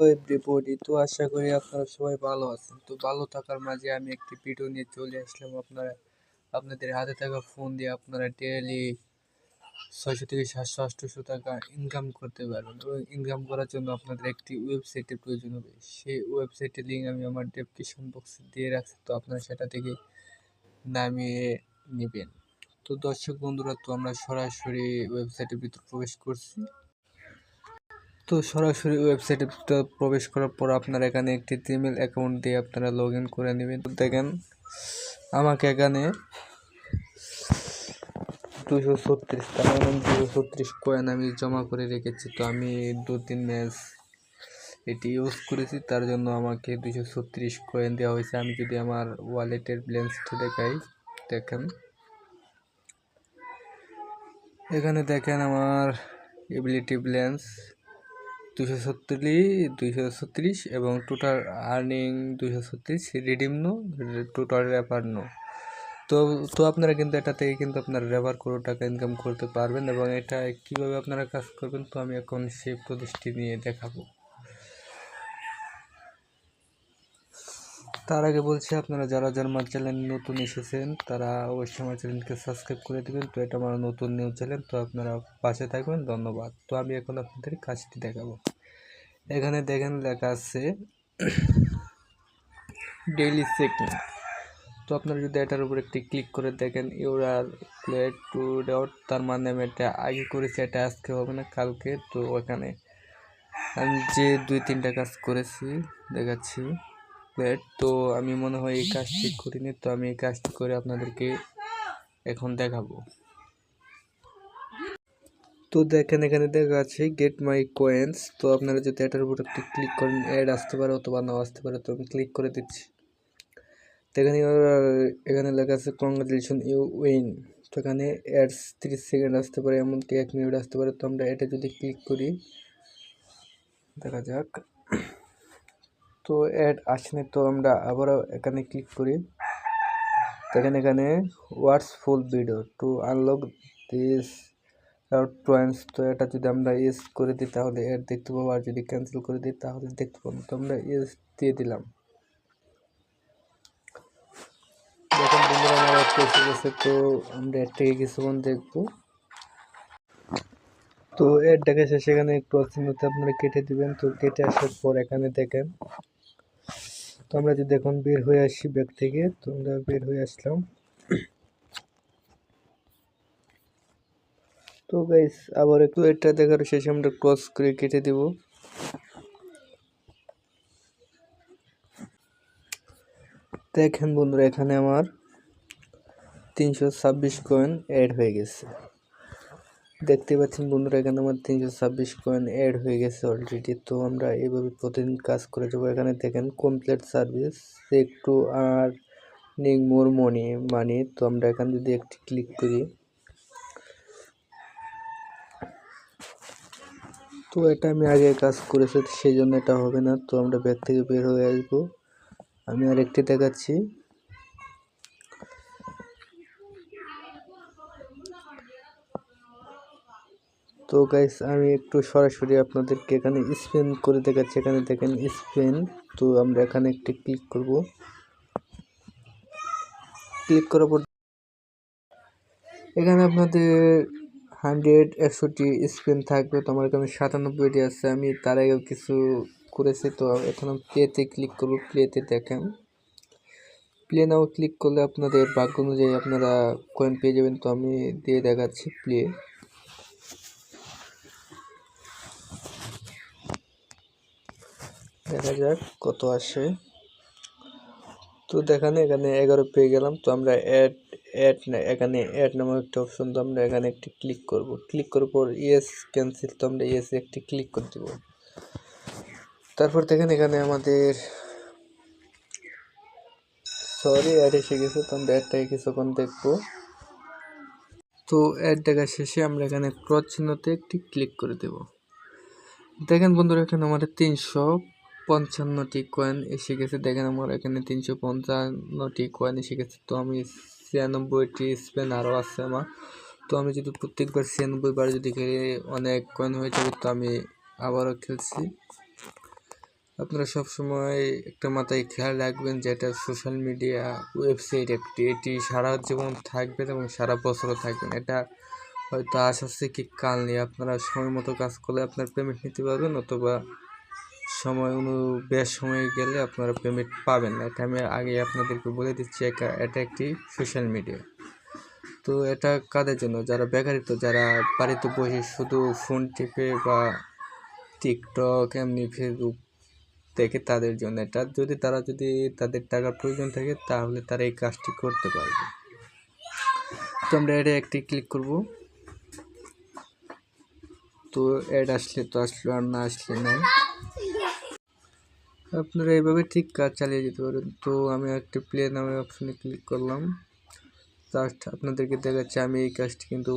Everybody তো আশা করি আপনারা সবাই ভালো আছেন। তো ভালো থাকার মাঝে আমি একটি ভিডিও নিয়ে চলে আসলাম আপনারা, আপনাদের হাতে থাকা ফোন দিয়ে আপনারা ডেইলি ছয়শো থেকে সাতশো আটশোশো টাকা ইনকাম করতে পারবেন এবং ইনকাম করার জন্য আপনাদের একটি ওয়েবসাইটের প্রয়োজন হবে। সেই ওয়েবসাইটের লিঙ্ক আমি আমার ডেসক্রিপশন বক্সে দিয়ে রাখছি, তো আপনারা সেটা থেকে নামিয়ে নেবেন। তো দর্শক বন্ধুরা, তো আমরা সরাসরি ওয়েবসাইটের ভিতর প্রবেশ করছি। তো সরাসরি ওয়েবসাইটে প্রবেশ করার পর আপনারা এখানে একটি জিমেল অ্যাকাউন্ট দিয়ে আপনারা লগ করে নেবেন। দেখেন, আমাকে এখানে দুশো ছত্রিশ, তার মানে দুশো ছত্রিশ কয়েন আমি জমা করে রেখেছি। তো আমি দু তিন ম্যাচ এটি ইউজ করেছি, তার জন্য আমাকে দুশো ছত্রিশ কয়েন দেওয়া হয়েছে। আমি যদি আমার ওয়ালেটের ব্যালেন্সটা দেখাই, দেখেন। এখানে দেখেন আমার এবিলিটি ব্যালেন্স দুশো ছত্রিশ, দুইশো ছত্রিশ এবং টোটাল আর্নিং দুশো ছত্রিশ redeem no total refer no তো তো আপনারা কিন্তু এটা থেকে কিন্তু আপনারা রেবার করে টাকা ইনকাম করতে পারবেন এবং এটা কীভাবে আপনারা কাজ করবেন তো আমি এখন সেই প্রদেশটি নিয়ে দেখাবো। তার আগে বলছি আপনারা যারা যারা আমার চ্যানেল নতুন এসেছেন, তারা অবশ্যই আমার চ্যানেলকে সাবস্ক্রাইব করে দেবেন। তো এটা আমার নতুন নিউজ চ্যানেল, তো আপনারা পাশে থাকবেন। ধন্যবাদ। তো আমি এখন আপনাদের কাজটি দেখাবো। এখানে দেখেন লেখা আছে ডেইলি চেকিং তো আপনারা যদি এটার উপর একটি ক্লিক করে দেখেন ইউরার প্লে টু ডট তার মানে আমি এটা আগে করেছি, এটা আজকে হবে না, কালকে। তো ওখানে আমি যে দুই তিনটা কাজ করেছি, দেখাচ্ছি। প্লেট তো আমি মনে হয় এই কাজটি করিনি, তো আমি এই কাজটি করে আপনাদেরকে এখন দেখাবো। তো দেখেন, এখানে দেখা আছে গেট মাই কয়েন্স তো আপনারা যদি এটার উপর একটু ক্লিক করেন অ্যাড আসতে পারে অথবা নাও আসতে পারে, তো আমি ক্লিক করে দিচ্ছি। এখানে এখানে লেখা আছে কংগ্রেচুলেশন ইউ উইন তো এখানে অ্যাডস তিরিশ সেকেন্ড আসতে পারে, এমনকি এক মিনিট আসতে পারে, তো আমরা এটা যদি ক্লিক করি, দেখা যাক। তো অ্যাড আসেনি, তো আমরা আবারও এখানে ক্লিক করি। দেখেন এখানে watch full video to unlock this tokens তো এটা যদি আমরা ইয়েস করে দিই, তাহলে অ্যাড দেখতে পাবো, আর যদি ক্যান্সেল করে দিই, তাহলে দেখতে পাবো। তো আমরা ইয়েস দিয়ে দিলাম। দেখেন বন্ধুরা, আমার এসে গেছে, তো আমরা অ্যাড থেকে কিছুক্ষণ দেখব। তো অ্যাডটাকে সেখানে একটু অচিহ্নতে আপনারা কেটে দিবেন। তো কেটে আসার পর এখানে দেখেন তো আমরা যদি এখন বের হয়ে আসি ব্যাগ থেকে, তো আমরা বের হয়ে আসলাম। তো গাইস আবার একটু এটা দেখার শেষে আমরা ক্রস করে কেটে দেব। দেখেন বন্ধুরা, এখানে আমার তিনশো ছাব্বিশ কয়েন অ্যাড হয়ে গেছে। দেখতে পাচ্ছেন বন্ধুরা, এখানে আমার তিনশো ছাব্বিশ কয়েন অ্যাড হয়ে গেছে অলরেডি তো আমরা এভাবে প্রতিদিন কাজ করে যাব। এখানে দেখেন কমপ্লিট সার্ভিস একটু আর নিং মোর মনি মানি তো আমরা এখানে যদি একটি ক্লিক করি, তো এটা আমি আগে কাজ করেছি সেই জন্য এটা হবে না। তো আমরা ব্যাগ থেকে বের হয়ে আসব। আমি আরেকটি দেখাচ্ছি। তো গাইস আমি একটু সরাসরি আপনাদেরকে এখানে স্পেন করে দেখাচ্ছি। এখানে দেখেন স্পেন। তো আমরা এখানে একটি ক্লিক করব। ক্লিক করার পর এখানে আপনাদের হান্ড্রেড একশোটি স্পেন থাকবে। তো আমার এখানে সাতানব্বইটি আছে। আমি তার আগেও কিছু করেছি। তো এখন প্লেতে ক্লিক করব। প্লেতে দেখেন। প্লে নাও ক্লিক করলে আপনাদের ভাগ্য অনুযায়ী আপনারা কয়েন পেয়ে যাবেন। তো আমি দিয়ে দেখাচ্ছি প্লে দেখা যাক কত আসে। তো দেখানে এখানে এগারো পেয়ে গেলাম। তো আমরা অ্যাড অ্যাড এখানে অ্যাড নামক একটা অপশন তো আমরা এখানে একটি ক্লিক করব। ক্লিক করার পর ইয়েস ক্যান্সেল তো আমরা ইয়েস একটি ক্লিক করে দেব। তারপর দেখেন এখানে আমাদের সরি অ্যাড এসে গেছে। তো আমরা অ্যাডটাকে কিছুক্ষণ দেখব। তো অ্যাড দেখা শেষে আমরা এখানে ক্রস চিহ্নতে একটি ক্লিক করে দেব। দেখেন বন্ধুরা, এখানে আমাদের তিনশো পঞ্চান্নটি কয়েন এসে গেছে। দেখেন আমার এখানে তিনশো পঞ্চান্নটি কয়েন এসে গেছে। তো আমি ছিয়ানব্বইটি স্পেন আরও আছে আমার। তো আমি যদি প্রত্যেকবার ছিয়ানব্বই বার যদি খেলে অনেক কয়েন হয়ে যাবে, তো আমি আবারও খেলছি। আপনারা সবসময় একটা মাথায় খেয়াল রাখবেন যে এটা সোশ্যাল মিডিয়া ওয়েবসাইট একটি। এটি সারা জীবন থাকবেন এবং সারা বছরও থাকবেন এটা হয়তো আশ আছে কি কাল নিয়ে আপনারা সময় মতো কাজ করলে আপনার পেমেন্ট নিতে পারবেন অথবা সময় অনু, বেশ সময় গেলে আপনারা পেমেন্ট পাবেন না। এটা আমি আগে আপনাদেরকে বলে দিচ্ছি, এটা একটি সোশ্যাল মিডিয়া তো এটা কাদের জন্য? যারা বেকারিত্ব যারা বাড়িতে বসে শুধু ফোন টিপে বা টিকটক এমনি ফেসবুক দেখে তাদের জন্য এটা। যদি তারা, যদি তাদের টাকার প্রয়োজন থাকে, তাহলে তারা এই কাজটি করতে পারবে। তো আমরা এটা একটি ক্লিক করব। তো অ্যাড আসলে তো আসলো আর না আসলে নাই। আপনারা এইভাবে ঠিক কাজ চালিয়ে যেতে পারেন। তো আমি একটি প্লে নামে অপশনে ক্লিক করলাম। জাস্ট আপনাদেরকে দেখাচ্ছি, আমি এই কাজটি কিন্তু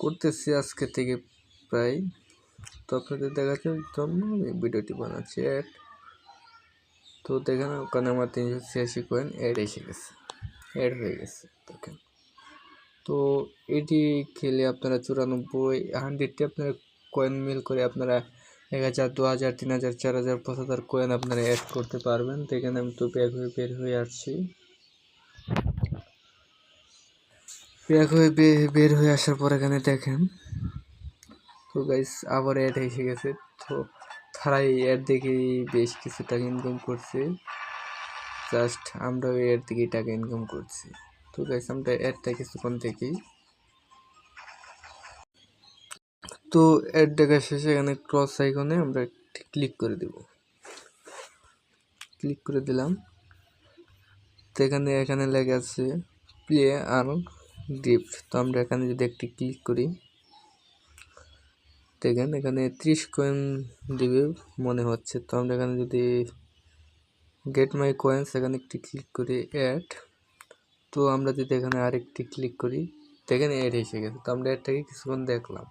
করতেছি আজকে থেকে প্রায়। তো আপনাদের দেখাচ্ছি, জন্য আমি ভিডিওটি বানাচ্ছি অ্যাড তো দেখেন, ওখানে আমার তিনশো ছিয়াশি কয়েন অ্যাড এসে গেছে। অ্যাড হয়ে গেছে, দেখেন। তো এটি খেলে আপনারা চুরানব্বই হান্ড্রেডটি আপনারা কয়েন মিল করে আপনারা এক হাজার দু হাজার তিন হাজার চার হাজার পাঁচ হাজার কয়েন আপনারা অ্যাড করতে পারবেন। তো এখানে আমি তো ব্যাগ হয়ে বের হয়ে আসছি। ব্যাগ হয়ে বের হয়ে আসার পর এখানে দেখেন। তো গাইস আবার অ্যাড এসে গেছে। তো তারা এই অ্যাড বেশ কিছু টাকা ইনকাম করছে। জাস্ট আমরাও এর থেকেই টাকা ইনকাম করছি। তো গাইস আমরা অ্যাডটা কিছুক্ষণ দেখি। তো অ্যাড দেখা শেষে এখানে ক্রস আইকনে আমরা ক্লিক করে দেব। ক্লিক করে দিলাম। তো এখানে এখানে লেগে আছে প্লে আর গিফট তো আমরা এখানে যদি একটি ক্লিক করি, দেখেন এখানে ত্রিশ কয়েন দিবে মনে হচ্ছে। তো আমরা এখানে যদি গেট মাই কয়েন্স এখানে একটি ক্লিক করি অ্যাড তো আমরা যদি এখানে আরেকটি ক্লিক করি, দেখেন অ্যাড এসে গেছে। তো আমরা অ্যাডটাকে কিছুক্ষণ দেখলাম।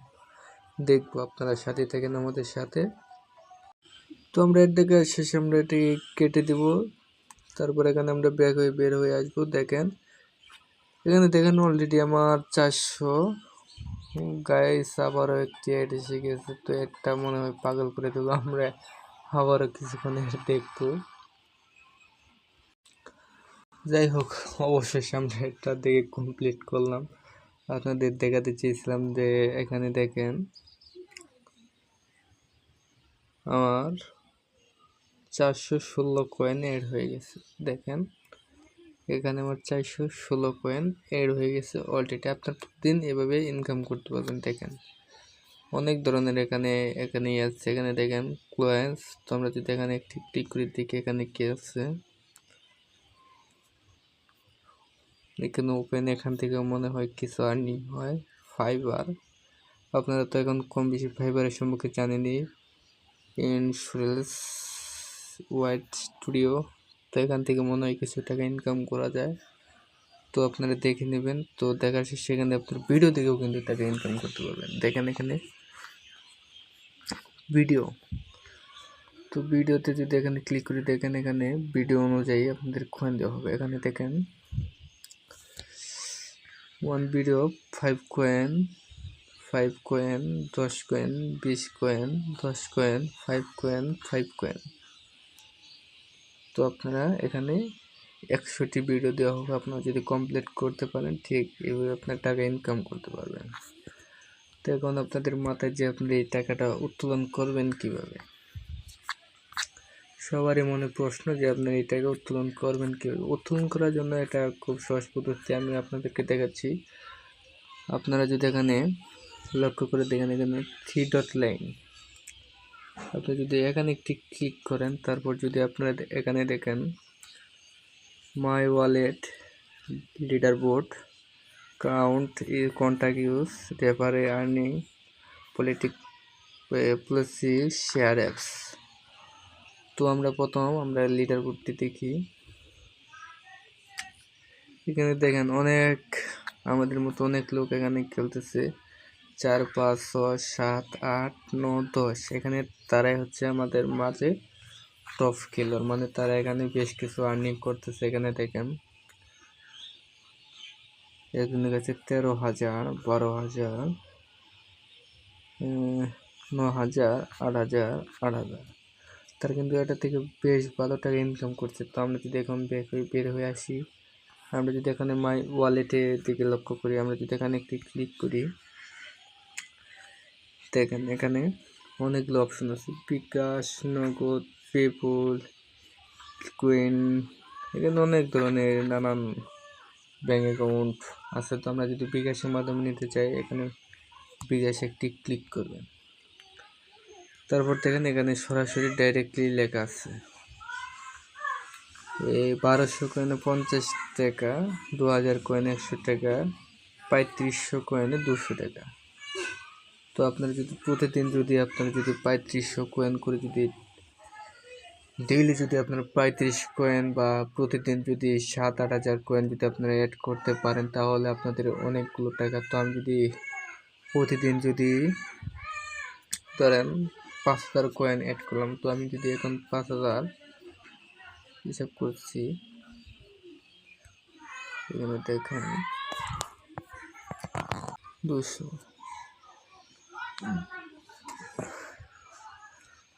দেখব আপনারা সাথে থাকেন আমাদের সাথে। তো আমরা অ্যাডটাকে শেষে আমরা এটাকে কেটে দেব। তারপর এখানে আমরা ব্যাক হয়ে বের হয়ে আসব, দেখেন। এখানে দেখেন অলরেডি আমার চারশো। গাইস আবারও একটি অ্যাড এসে গেছে, তো একটা মনে হয় পাগল করে দেবো, আমরা আবারও কিছুক্ষণ দেখব। যাই হোক, অবশেষে আমরা এটা দেখে কমপ্লিট করলাম। আপনাদের দেখাতে চেয়েছিলাম যে এখানে দেখেন আমার চারশো ষোলো কয়েন এড হয়ে গেছে। দেখেন, এখানে আমার চারশো ষোলো কয়েন এড হয়ে গেছে অলরেডি আপনার প্রতিদিন এভাবে ইনকাম করতে পারবেন, দেখেন। অনেক ধরনের এখানে এখানে আছে। এখানে দেখেন কয়েন্স তো আমরা যদি এখানে একটি ক্লিক করে, দেখি এখানে কি আছে। এখানে ওপেন এখান থেকে মনে হয় কিছু আর্নিং হয় ফাইবার আপনারা তো এখন কম বেশি ফাইবারের সম্পর্কে জানেনই। Insurance white studio. তো এখান থেকে মনে হয় কিছু টাকা ইনকাম করা যায়। তো আপনারা দেখে নেবেন। তো দেখার শেষে সেখানে আপনার ভিডিও দেখেও কিন্তু টাকা ইনকাম করতে পারবেন। দেখেন এখানে ভিডিও তো ভিডিওতে যদি এখানে ক্লিক করে দেখেন এখানে ভিডিও অনুযায়ী আপনাদের কয়েন দেওয়া হবে। এখানে দেখেন one video five coin five coin, দশ কয়েন, বিশ কয়েন, দশ coin, five coin five coin. তো আপনারা এখানে একশোটি ভিডিও দেওয়া হবে। আপনারা যদি কমপ্লিট করতে পারেন, ঠিক এভাবে আপনার টাকা ইনকাম করতে পারবেন। তো এখন আপনাদের মাথায় যে আপনি এই টাকাটা উত্তোলন করবেন কীভাবে? সবারই মনে প্রশ্ন যে আপনি এই টাকা উত্তোলন করবেন কীভাবে? উত্তোলন করার জন্য এটা খুব সহজ পদ্ধতি আমি আপনাদেরকে দেখাচ্ছি। আপনারা যদি এখানে লক্ষ্য করে দেখেন এখানে থ্রি ডট লাইন আপনি যদি এখানে একটি ক্লিক করেন, তারপর যদি আপনারা এখানে দেখেন my wallet leader board count contact use refer earning politic policy share apps তো আমরা প্রথম আমরা লিডার বোর্ডটি দেখি। এখানে দেখেন অনেক, আমাদের মতো অনেক লোক এখানে খেলতেছে। চার, পাঁচ, ছয়, সাত, আট, নয়, দশ। এখানে তারাই হচ্ছে আমাদের মাঝে টপ খেলোয়াড় মানে তারা এখানে বেশ কিছু আর্নিং করতেছে। এখানে দেখেন একজনের কাছে তেরো হাজার, বারো হাজার ন হাজার, আট হাজার আট হাজার। তার কিন্তু এটা থেকে বেশ ভালো টাকা ইনকাম করছে। তো আমরা যদি এখন বের হয়ে আসি, আমরা যদি এখানে মাই ওয়ালেটের দিকে লক্ষ্য করি, আমরা যদি এখানে একটি ক্লিক করি দেখেন, এখানে অনেকগুলো অপশন আছে। বিকাশ, নগদ, পেপল, কুইন, এখানে অনেক ধরনের নানান ব্যাঙ্ক অ্যাকাউন্ট আছে। তো আমরা যদি বিকাশের মাধ্যমে নিতে চাই, এখানে বিকাশ একটি ক্লিক করবেন। তারপর দেখেন, এখানে সরাসরি ডাইরেক্টলি লেখা আছে। এই বারোশো কয়েনে পঞ্চাশ টাকা দু হাজার কয়েনে একশো টাকা, পঁয়ত্রিশশো কয়েনে দুশো টাকা। তো আপনার যদি প্রতিদিন যদি আপনার যদি পঁয়ত্রিশশো কয়েন করে যদি ডেইলি যদি আপনার পঁয়ত্রিশ কয়েন বা প্রতিদিন যদি সাত, আট হাজার কয়েন যদি আপনারা অ্যাড করতে পারেন, তাহলে আপনাদের অনেকগুলো টাকা। তো আমি যদি প্রতিদিন যদি ধরেন পাঁচ হাজার কয়েন অ্যাড করলাম, তো আমি যদি এখন পাঁচ হাজার হিসাব করছি, এখানে দেখেন দুশো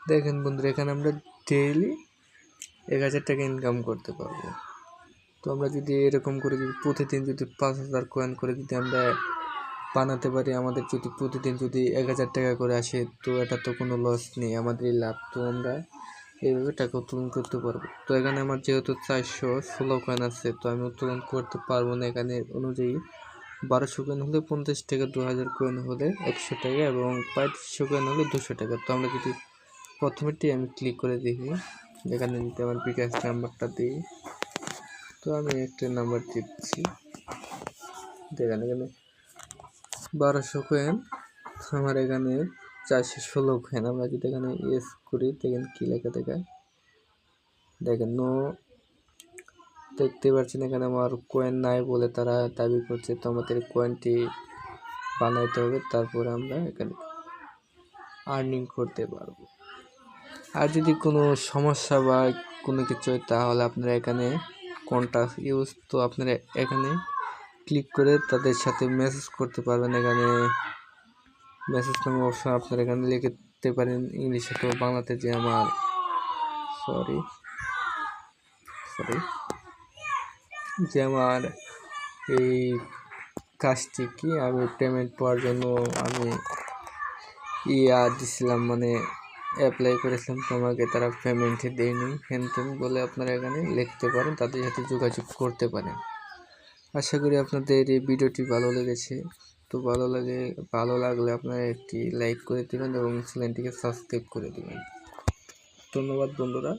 দেখেন বন্ধুরা, এখানে আমরা ডেইলি এক হাজার টাকা ইনকাম করতে পারব। তো আমরা যদি এরকম করে যদি প্রতিদিন যদি পাঁচ হাজার কয়েন করে যদি আমরা বানাতে পারি, আমাদের যদি প্রতিদিন যদি এক হাজার টাকা করে আসে, তো এটা তো কোনো লস নেই, আমাদেরই লাভ। তো আমরা এইভাবে টাকা উত্তোলন করতে পারব। তো এখানে আমার যেহেতু চারশো ষোলো কয়েন আছে, তো আমি উত্তোলন করতে পারব না। এখানে অনুযায়ী বারোশো কয়েন হলে পঞ্চাশ টাকা দু হাজার কয়েন হলে একশো টাকা এবং পঁয়ত্রিশশো কয়েন হলে দুশো টাকা। তো আমরা যদি প্রথমেরটি আমি ক্লিক করে দেখি এখানে যদি আমার বিকাশ নাম্বারটা দিই। তো আমি একটা নাম্বার দিচ্ছি। দেখেন এখানে বারোশো কয়েন আমার এখানে চারশো ষোলো কয়েন আমরা যদি এখানে ইয়েস করি, দেখেন কী লেখা দেখায় দেখেন নো দেখতে পাচ্ছেন এখানে আমার কয়েন নাই বলে তারা দাবি করছে। তো আমাদের কয়েনটি বানাইতে হবে, তারপরে আমরা এখানে আর্নিং করতে পারব। আর যদি কোনো সমস্যা বা কোনো কিছু হয়, তাহলে আপনারা এখানে কন্ট্যাক্ট ইউজ তো আপনারা এখানে ক্লিক করে তাদের সাথে মেসেজ করতে পারবেন। এখানে মেসেজ নামে অপশন আপনারা এখানে লিখতে পারেন। ইংলিশে তো বাংলাতে যে আমার সরি সরি যে আমার এই কাজটি কি? আমি পেমেন্ট পাওয়ার জন্য আমি ইয়া দিছিলাম মানে অ্যাপ্লাই করেছিলাম। তো আমাকে তারা পেমেন্ট দেয়নি। হ্যান ত্যান বলে আপনারা এখানে লিখতে পারেন, তাদের সাথে যোগাযোগ করতে পারেন। আশা করি আপনাদের এই ভিডিওটি ভালো লেগেছে। তো ভালো লাগে, ভালো লাগলে আপনারা একটি লাইক করে দেবেন এবং চ্যানেলটিকে সাবস্ক্রাইব করে দেবেন। ধন্যবাদ বন্ধুরা।